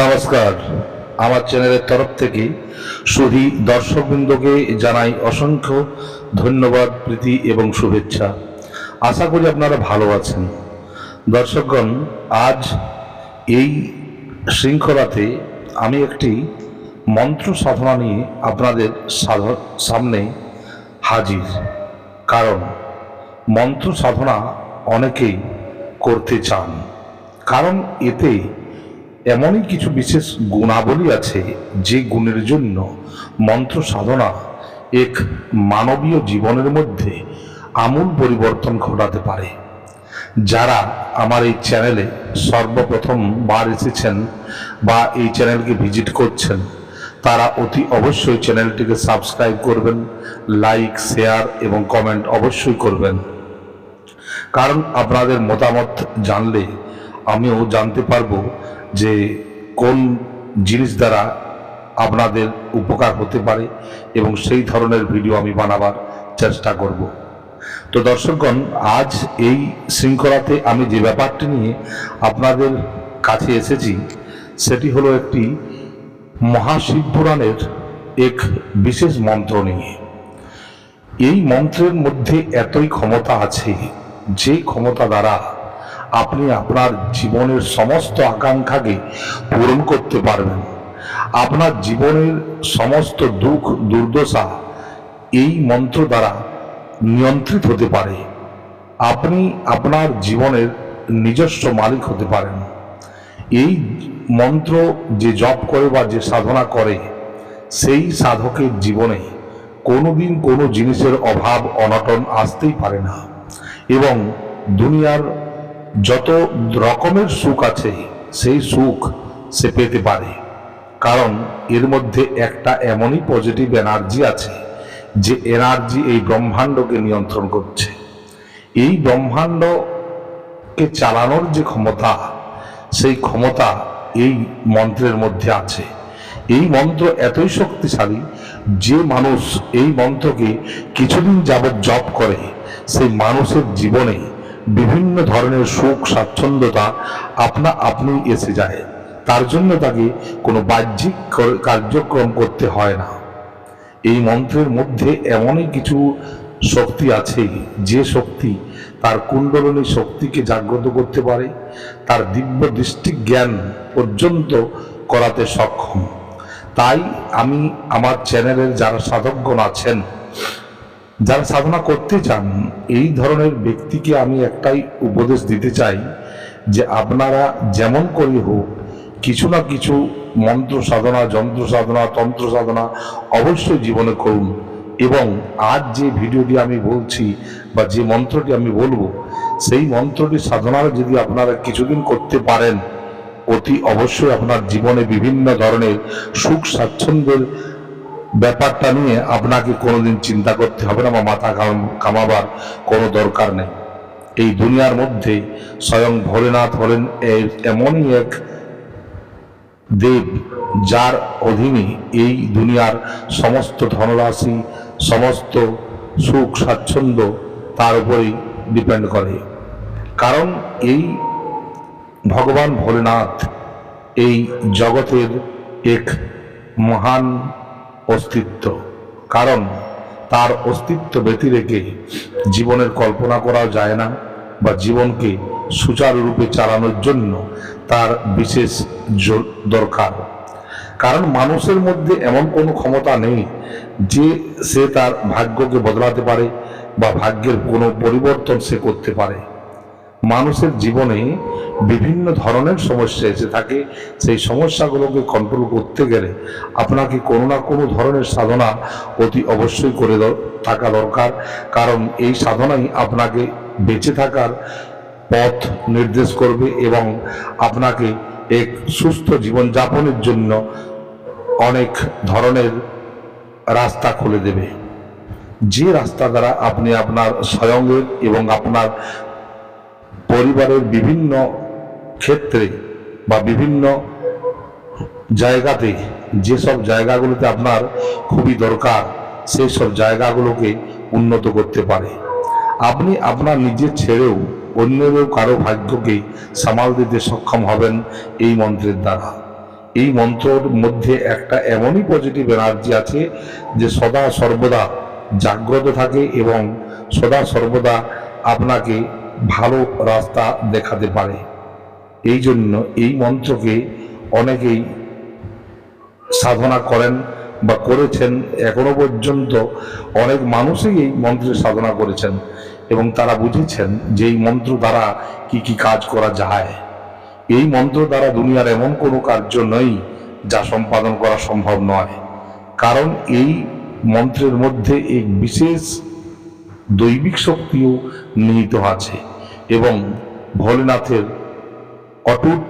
নমস্কার। আমার চ্যানেলের তরফ থেকে সুধী দর্শকবৃন্দকে জানাই অসংখ্য ধন্যবাদ, প্রীতি এবং শুভেচ্ছা। আশা করি আপনারা ভালো আছেন। দর্শকগণ, আজ এই শৃঙ্খলাতে আমি একটি মন্ত্র সাধনা নিয়ে আপনাদের সামনে হাজির। কারণ মন্ত্র সাধনা অনেকেই করতে চান। কারণ এতে এমনই কিছু বিশেষ গুণাবলী আছে যে গুণের জন্য মন্ত্র সাধনা এক মানবীয় জীবনের মধ্যে আমূল পরিবর্তন ঘটাতে পারে। যারা আমার এই চ্যানেলে সর্বপ্রথম বার এসেছেন বা এই চ্যানেলকে ভিজিট করছেন, তারা অতি অবশ্যই চ্যানেলটিকে সাবস্ক্রাইব করবেন, লাইক, শেয়ার এবং কমেন্ট অবশ্যই করবেন। কারণ আপনাদের মতামত জানলে আমিও জানতে পারব যে কোন জিনিস দ্বারা আপনাদের উপকার হতে পারে এবং সেই ধরনের ভিডিও আমি বানাবার চেষ্টা করব। তো দর্শকগণ, আজ এই শৃঙ্খলাতে আমি যে ব্যাপারটি নিয়ে আপনাদের কাছে এসেছি, সেটি হলো একটি মহাশিব পুরাণের এক বিশেষ মন্ত্র নিয়ে। এই মন্ত্রের মধ্যে এতই ক্ষমতা আছে, যে ক্ষমতা দ্বারা আপনি আপনার জীবনের সমস্ত আকাঙ্ক্ষাকে পূরণ করতে পারবেন। আপনার জীবনের সমস্ত দুঃখ, দুর্দশা এই মন্ত্র দ্বারা নিয়ন্ত্রিত হতে পারে। আপনি আপনার জীবনের নিজস্ব মালিক হতে পারেন। এই মন্ত্র যে জপ করে বা যে সাধনা করে, সেই সাধকের জীবনে কোনোদিন কোনো জিনিসের অভাব, অনটন আসতেই পারে না। এবং দুনিয়ার যত রকমের সুখ আছে, সেই সুখ সে পেতে পারে। কারণ এর মধ্যে একটা এমনই পজিটিভ এনার্জি আছে, যে এনার্জি এই ব্রহ্মাণ্ডকে নিয়ন্ত্রণ করছে। এই ব্রহ্মাণ্ডকে চালানোর যে ক্ষমতা, সেই ক্ষমতা এই মন্ত্রের মধ্যে আছে। এই মন্ত্র এতই শক্তিশালী, যে মানুষ এই মন্ত্রকে কিছুদিন যাবৎ জপ করে, সেই মানুষের জীবনে বিভিন্ন ধরনের সুখ, স্বাচ্ছন্দ্যতা আপনা, আপনি এসে যায়। তার জন্য তাকে কোনো বাহ্যিক কার্যক্রম করতে হয় না। এই মন্ত্রের মধ্যে এমনই কিছু শক্তি আছে যে শক্তি তার কুণ্ডলিনী শক্তিকে জাগ্রত করতে পারে, তার দিব্য দৃষ্টি জ্ঞান পর্যন্ত করাতে সক্ষম। তাই আমি আমার চ্যানেলের যারা সাধকগণ আছেন যারা সাধনা করতে চান, এই ধরনের ব্যক্তিকে আমি একটাই উপদেশ দিতে চাই যে আপনারা যেমন করি হোক, কিছু না কিছু মন্ত্র সাধনা, যন্ত্র সাধনা, তন্ত্র সাধনা অবশ্যই জীবনে করুন। এবং আজ যে ভিডিওটি আমি বলছি বা যে মন্ত্রটি আমি বলব, সেই মন্ত্রটি সাধনার যদি আপনারা কিছুদিন করতে পারেন, অতি অবশ্যই আপনার জীবনে বিভিন্ন ধরনের সুখ স্বাচ্ছন্দ্যের ব্যাপারটা নিয়ে আপনাকে কোনোদিন চিন্তা করতে হবে না, বা মাথা কামাবার কোনো দরকার নেই। এই দুনিয়ার মধ্যে স্বয়ং ভোলেনাথ হলেন এমনই এক দেব, যার অধীনে এই দুনিয়ার সমস্ত ধনরাশি, সমস্ত সুখ স্বাচ্ছন্দ্য তার উপরেই ডিপেন্ড করে। কারণ এই ভগবান ভোলেনাথ এই জগতের এক মহান অস্তিত্ব। কারণ তার অস্তিত্ব ব্যতি রেখে জীবনের কল্পনা করা যায় না বা জীবনকে সুচারুরূপে চালানোর জন্য তার বিশেষ দরকার। কারণ মানুষের মধ্যে এমন কোনো ক্ষমতা নেই যে সে তার ভাগ্যকে বদলাতে পারে বা ভাগ্যের কোনো পরিবর্তন সে করতে পারে। মানুষের জীবনে বিভিন্ন ধরনের সমস্যা এসে থাকে। সেই সমস্যাগুলোকে কন্ট্রোল করতে গেলে আপনাকে কোনো না কোনো ধরনের সাধনা অতি অবশ্যই করে থাকা দরকার। কারণ এই সাধনাই আপনাকে বেঁচে থাকার পথ নির্দেশ করবে এবং আপনাকে এক সুস্থ জীবনযাপনের জন্য অনেক ধরনের রাস্তা খুলে দেবে। যে রাস্তা দ্বারা আপনি আপনার স্বয়ংের এবং আপনার পরিবারের বিভিন্ন ক্ষেত্রে বা বিভিন্ন জায়গাতে যেসব জায়গাগুলোতে আপনার খুবই দরকার সেই সব জায়গাগুলোকে উন্নত করতে পারে। আপনি আপনার নিজের ছেড়েও অন্যেরও কারও ভাগ্যকে সামাল দিতে সক্ষম হবেন এই মন্ত্রের দ্বারা। এই মন্ত্রর মধ্যে একটা এমনই পজিটিভ এনার্জি আছে যে সদা সর্বদা জাগ্রত থাকে এবং সদা সর্বদা আপনাকে ভালো রাস্তা দেখাতে পারে। এই জন্য এই মন্ত্রকে অনেকেই সাধনা করেন বা করেছেন। এখনও পর্যন্ত অনেক মানুষই এই মন্ত্রের সাধনা করেছেন এবং তারা বুঝেছেন যে এই মন্ত্র দ্বারা কি কি কাজ করা যায়। এই মন্ত্র দ্বারা দুনিয়ার এমন কোনো কার্য নেই যা সম্পাদন করা সম্ভব নয়। কারণ এই মন্ত্রের মধ্যে এক বিশেষ দৈবিক শক্তিও নিহিত আছে এবং ভোলেনাথের অটুট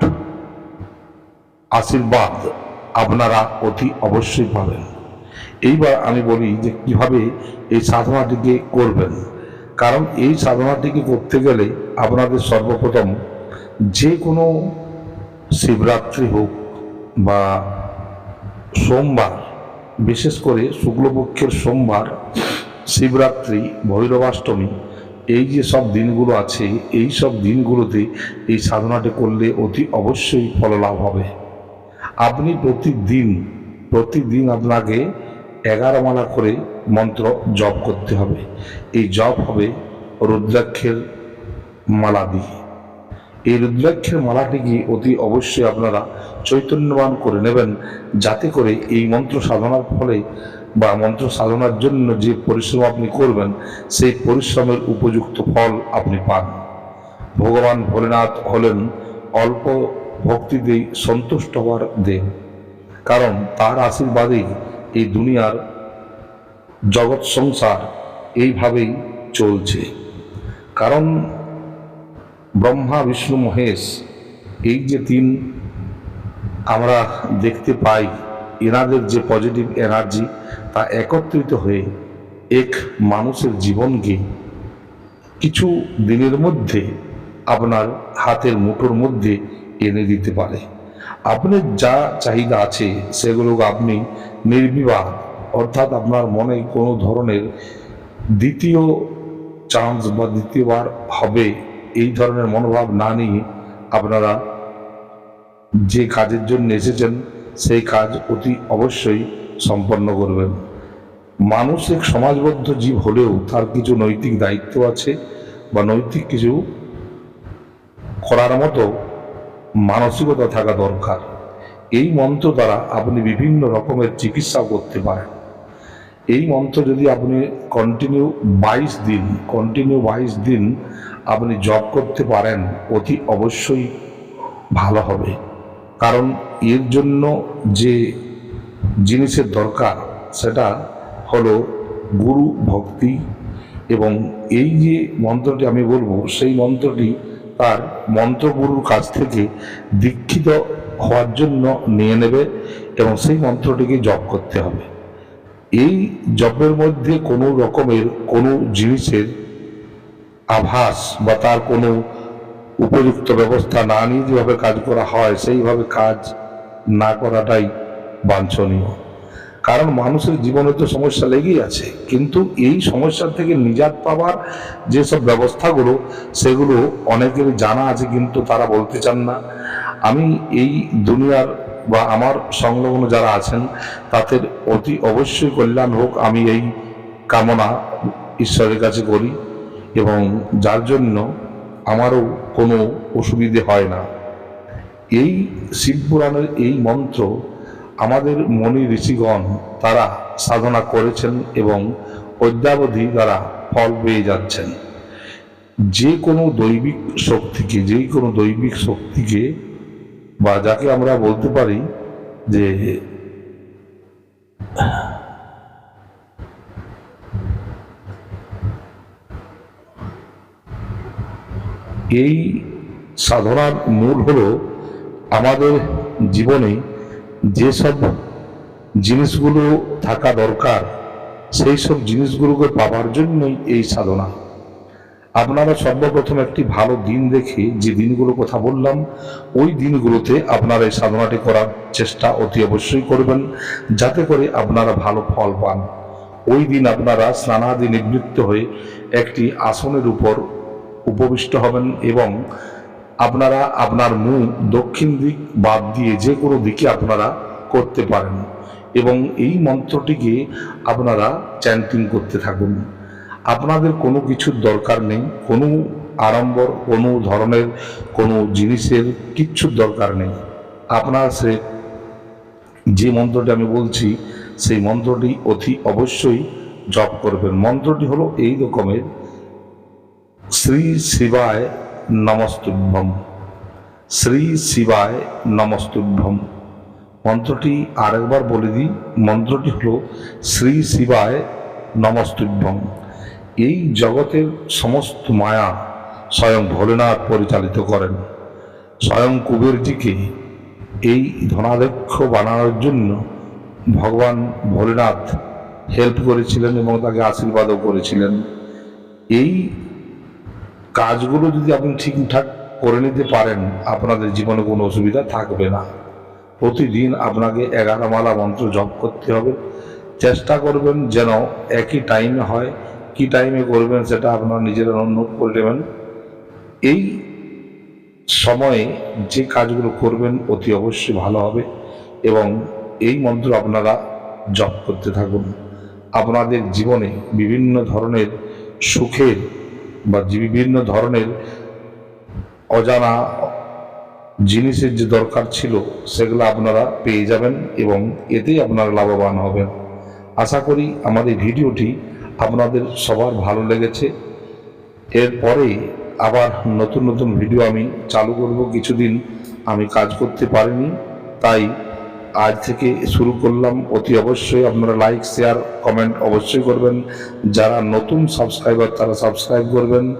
আশীর্বাদ আপনারা অতি অবশ্যই পাবেন। এইবার আমি বলি যে কীভাবে এই সাধনাটিকে করবেন। কারণ এই সাধনাটিকে করতে গেলে আপনাদের সর্বপ্রথম যে কোনো শিবরাত্রি হোক বা সোমবার, বিশেষ করে শুক্লপক্ষের সোমবার শিবরাত্রি, ভৈরবাষ্টমী, এই যে সব দিনগুলো আছে, এই সব দিনগুলোতে এই সাধনাটি করলে অতি অবশ্যই ফললাভ হবে। আপনি প্রতিদিন প্রতিদিন আপনাকে এগারো মালা করে মন্ত্র জপ করতে হবে। এই জপ হবে রুদ্রাক্ষের মালা দিয়ে। এই রুদ্রাক্ষের মালাটিকে অতি অবশ্যই আপনারা চৈতন্যবান করে নেবেন, যাতে করে এই মন্ত্র সাধনার ফলে বা মন্ত্র সাধনার জন্য যে পরিশ্রম আপনি করবেন, সেই পরিশ্রমের উপযুক্ত ফল আপনি পান। ভগবান ভোলেনাথ হলেন অল্প ভক্তিতেই সন্তুষ্ট হওয়ার দেব। কারণ তার আশীর্বাদেই এই দুনিয়ার জগৎ সংসার এইভাবেই চলছে। কারণ ব্রহ্মা, বিষ্ণু, মহেশ, এই যে তিন আমরা দেখতে পাই এনাদের যে পজিটিভ এনার্জি তা একত্রিত হয়ে এক মানুষের জীবনকে কিছু দিনের মধ্যে আপনার হাতের মুঠোর মধ্যে এনে দিতে পারে। আপনার যা চাহিদা আছে, সেগুলো আপনি নির্বিবাদ, অর্থাৎ আপনার মনে কোনো ধরনের দ্বিতীয় চান্স বা দ্বিতীয়বার হবে, এই ধরনের মনোভাব না নিয়ে আপনারা যে কাজের জন্য এসেছেন সেই কাজ অতি অবশ্যই সম্পন্ন করবেন। মানুষ এক সমাজবদ্ধ জীব হলেও তার কিছু নৈতিক দায়িত্ব আছে বা নৈতিক কিছু করার মতো মানসিকতা থাকা দরকার। এই মন্ত্র দ্বারা আপনি বিভিন্ন রকমের চিকিৎসা করতে পারেন। এই মন্ত্র যদি আপনি কন্টিনিউ বাইশ দিন কন্টিনিউ বাইশ দিন আপনি জব করতে পারেন, অতি অবশ্যই ভালো হবে। কারণ এর জন্য যে জিনিসের দরকার, সেটা হলো গুরু ভক্তি এবং এই যে মন্ত্রটি আমি বলব, সেই মন্ত্রটি তার মন্ত্রগুরুর কাছ থেকে দীক্ষিত হওয়ার জন্য নিয়ে নেবে এবং সেই মন্ত্রটিকে জপ করতে হবে। এই জপের মধ্যে কোনো রকমের কোনো জিনিসের আভাস বা তার কোনো উপযুক্ত ব্যবস্থা না নিয়ে যেভাবে কাজ করা হয়, সেইভাবে কাজ না করাটাই বাঞ্ছনীয়। কারণ মানুষের জীবনে তো সমস্যা লেগেই আছে। কিন্তু এই সমস্যা থেকে নিজাত পাওয়ার যেসব ব্যবস্থাগুলো, সেগুলো অনেকের জানা আছে কিন্তু তারা বলতে চান না। আমি এই দুনিয়ার বা আমার সংলগ্ন যারা আছেন, তাদের অতি অবশ্যই কল্যাণ হোক আমি এই কামনা ঈশ্বরের কাছে করি এবং যার জন্য আমারও কোনো অসুবিধে হয় না। এই শিবপুরাণের এই মন্ত্র আমাদের মনি ঋষিগণ তারা সাধনা করেছেন এবং অদ্যাবধি তারা ফল পেয়ে যাচ্ছেন। যে কোনো দৈবিক শক্তিকে, যে কোনো দৈবিক শক্তিকে বা যাকে আমরা বলতে পারি যে এই সাধনার মূল হলো আমাদের জীবনে যেসব জিনিসগুলো থাকা দরকার সেই সব জিনিসগুলোকে পাওয়ার জন্যই এই সাধনা। আপনারা সর্বপ্রথম একটি ভালো দিন দেখে যে দিনগুলো কথা বললাম, ওই দিনগুলোতে আপনারা এই সাধনাটি করার চেষ্টা অতি অবশ্যই করবেন, যাতে করে আপনারা ভালো ফল পান। ওই দিন আপনারা স্নানাদি নিবৃত্ত হয়ে একটি আসনের উপর উপবিষ্ট হবেন এবং আপনারা আপনার মুখ দক্ষিণ দিক বাদ দিয়ে যে কোনো দিকে আপনারা করতে পারেন। এবং এই মন্ত্রটিকে আপনারা চ্যান্টিং করতে থাকুন। আপনাদের কোনো কিছুর দরকার নেই, কোনো আড়ম্বর, কোনো ধরনের, কোনো জিনিসের কিচ্ছুর দরকার নেই। আপনার সে যে মন্ত্রটি আমি বলছি, সেই মন্ত্রটি অতি অবশ্যই জপ করবেন। মন্ত্রটি হলো এই রকমের, শ্রী শিবায় নমস্তুভ্যম। শ্রী শিবায় নমস্তুভ্যম। মন্ত্রটি আরেকবার বলে দিই, মন্ত্রটি হল শ্রী শিবায় নমস্তুভ্যম। এই জগতের সমস্ত মায়া স্বয়ং ভোলেনাথ পরিচালিত করেন। স্বয়ং কুবেরজিকে এই ধনাধ্যক্ষ বানানোর জন্য ভগবান ভোলেনাথ হেল্প করেছিলেন এবং তাকে আশীর্বাদও করেছিলেন। এই কাজগুলো যদি আপনি ঠিকঠাক করে নিতে পারেন, আপনাদের জীবনে কোনো অসুবিধা থাকবে না। প্রতিদিন আপনাকে এগারো মালা মন্ত্র জপ করতে হবে। চেষ্টা করবেন যেন একই টাইমে হয়। কি টাইমে করবেন সেটা আপনারা নিজেরা নোট করে নেবেন। এই সময়ে যে কাজগুলো করবেন, অতি অবশ্যই ভালো হবে এবং এই মন্ত্র আপনারা জপ করতে থাকুন। আপনাদের জীবনে বিভিন্ন ধরনের সুখের বা বিভিন্ন ধরনের অজানা জিনিসের যে দরকার ছিল, সেগুলো আপনারা পেয়ে যাবেন এবং এতেই আপনারা লাভবান হবেন। আশা করি আমাদের ভিডিওটি আপনাদের সবার ভালো লেগেছে। এরপরে আবার নতুন নতুন ভিডিও আমি চালু করব। কিছুদিন আমি কাজ করতে পারিনি, তাই আজ থেকে শুরু করলাম। অতি অবশ্যই আপনারা লাইক শেয়ার কমেন্ট অবশ্যই করবেন। যারা নতুন সাবস্ক্রাইবার তারা সাবস্ক্রাইব করবেন।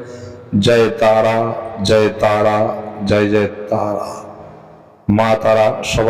জয় তারা জয় তারা, জয় জয় তারা। মা তারা, সবাই